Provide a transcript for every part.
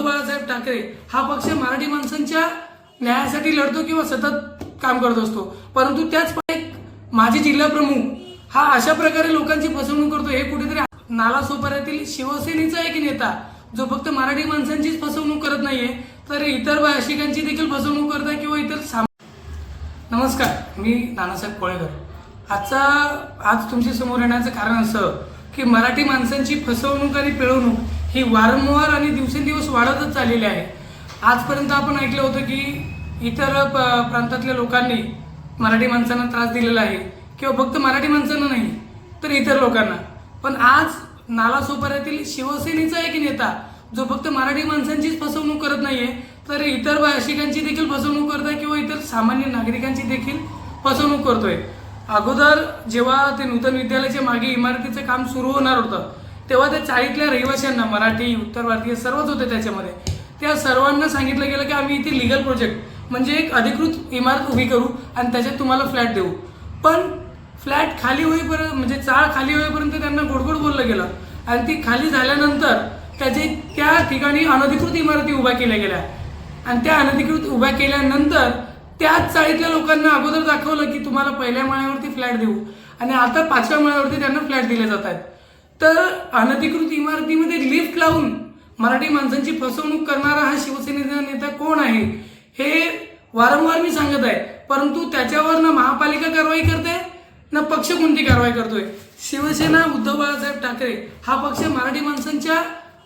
उद्धव बाळासाहेब ठाकरे हा पक्ष मराठी माणसांच्या न्यायासाठी लढतो किंवा सतत काम करत असतो. परंतु त्याच एक माजी जिल्हा प्रमुख हा अशा प्रकारे लोकांची फसवणूक करतो हे कुठेतरी नालासोपाऱ्यातील शिवसेनेचा एक नेता जो फक्त मराठी माणसांचीच फसवणूक करत नाहीये तर इतर भाषिकांची देखील फसवणूक करत आहे किंवा इतर साम नमस्कार मी नानासाहेब कोळेकर. आजचा आज तुमच्यासमोर येण्याचं कारण असं की मराठी माणसांची फसवणूक आणि पिळवणूक ही वारंवार आणि दिवसेंदिवस वाढतच चाललेली आहे. आजपर्यंत आपण ऐकलं होतं की इतर प- प्रांतातल्या लोकांनी मराठी माणसांना त्रास दिलेला आहे किंवा फक्त मराठी माणसांना नाही तर इतर लोकांना. पण आज नालासोपाऱ्यातील शिवसेनेचा एक नेता जो फक्त मराठी माणसांचीच फसवणूक करत नाहीये तर इतर भाषिकांची देखील फसवणूक करत आहे किंवा इतर सामान्य नागरिकांची देखील फसवणूक करतोय. अगोदर जेव्हा ते नूतन विद्यालयाच्या मागे इमारतीचं काम सुरू होणार होतं तेव्हा त्या चाळीतल्या रहिवाशांना मराठी उत्तर भारतीय सर्वच होते त्याच्यामध्ये. त्या सर्वांना सांगितलं गेलं की आम्ही इथे लिगल प्रोजेक्ट म्हणजे एक अधिकृत इमारत उभी करू आणि त्याच्यात तुम्हाला फ्लॅट देऊ. पण फ्लॅट खाली होईपर्यंत म्हणजे चाळ खाली होईपर्यंत त्यांना गोडगोड बोललं गेलं. आणि ती खाली झाल्यानंतर त्याचे त्या ठिकाणी अनधिकृत इमारती उभ्या केल्या गेल्या. आणि त्या अनधिकृत उभ्या केल्यानंतर त्याच चाळीतल्या लोकांना अगोदर दाखवलं की तुम्हाला पहिल्या माळ्यावरती फ्लॅट देऊ. आणि आता पाचव्या माळ्यावरती त्यांना फ्लॅट दिले जात आहेत. तर अनधिकृत इमारतीमध्ये लिफ्ट लावून मराठी माणसांची फसवणूक करणारा हा शिवसेनेचा नेता कोण आहे हे वारंवार मी सांगत आहे. परंतु त्याच्यावर ना महापालिका कारवाई करते ना पक्ष कोणती कारवाई करतोय? शिवसेना उद्धव बाळासाहेब ठाकरे हा पक्ष मराठी माणसांच्या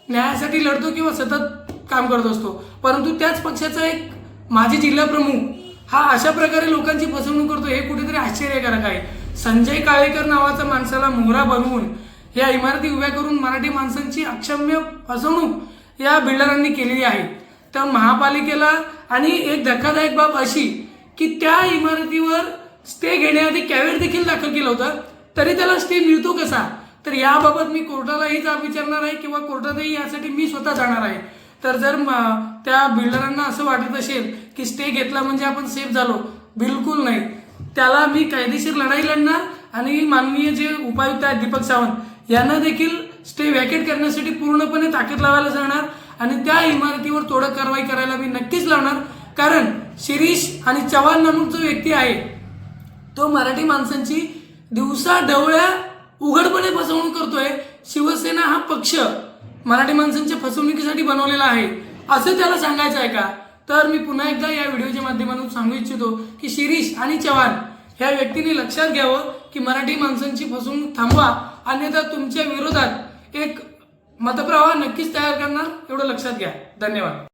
न्यायासाठी लढतो किंवा सतत काम करत असतो. परंतु त्याच पक्षाचा एक माजी जिल्हा प्रमुख हा अशा प्रकारे लोकांची फसवणूक करतो हे कुठेतरी आश्चर्यकारक आहे. संजय काळेकर नावाचा माणसाला मोहरा बनवून या इमारती उभ्या करून मराठी माणसांची अक्षम्य फसवणूक या बिल्डरांनी केलेली आहे. तर महापालिकेला आणि एक धक्कादायक बाब अशी की त्या इमारतीवर स्टे घेण्याआधी कॅवेट देखील दाखल केलं होतं. तरी त्याला स्टे मिळतो कसा? तर याबाबत मी कोर्टालाही जाब विचारणार आहे किंवा कोर्टातही यासाठी मी स्वतः जाणार आहे. तर जर म- त्या बिल्डरांना असं वाटत असेल की स्टे घेतला म्हणजे आपण सेफ झालो. बिलकुल नाही. त्याला मी कायदेशीर लढाई लढणार आणि माननीय जे उपायुक्त आहेत दीपक सावंत यांना देखील स्टे वॅकेट करण्यासाठी पूर्णपणे ताकद लावायला जाणार आणि त्या इमारतीवर तोडक कारवाई करायला मी नक्कीच लावणार. कारण शिरीष आणि चव्हाण नामक जो व्यक्ती आहे तो मराठी माणसांची दिवसा डवळ्या उघडपणे फसवणूक करतोय. शिवसेना हा पक्ष मराठी माणसांच्या फसवणुकीसाठी बनवलेला आहे. असं त्याला सांगायचं आहे का? तर मी पुन्हा एकदा या व्हिडिओच्या माध्यमातून सांगू इच्छितो की शिरीष आणि चव्हाण ह्या व्यक्तीने लक्षात घ्यावं की मराठी माणसांची फसवणूक थांबवा. अन्यथा तुमच्या विरोधात एक मतप्रवाह नक्कीच तयार करणार एवढं लक्षात घ्या. धन्यवाद.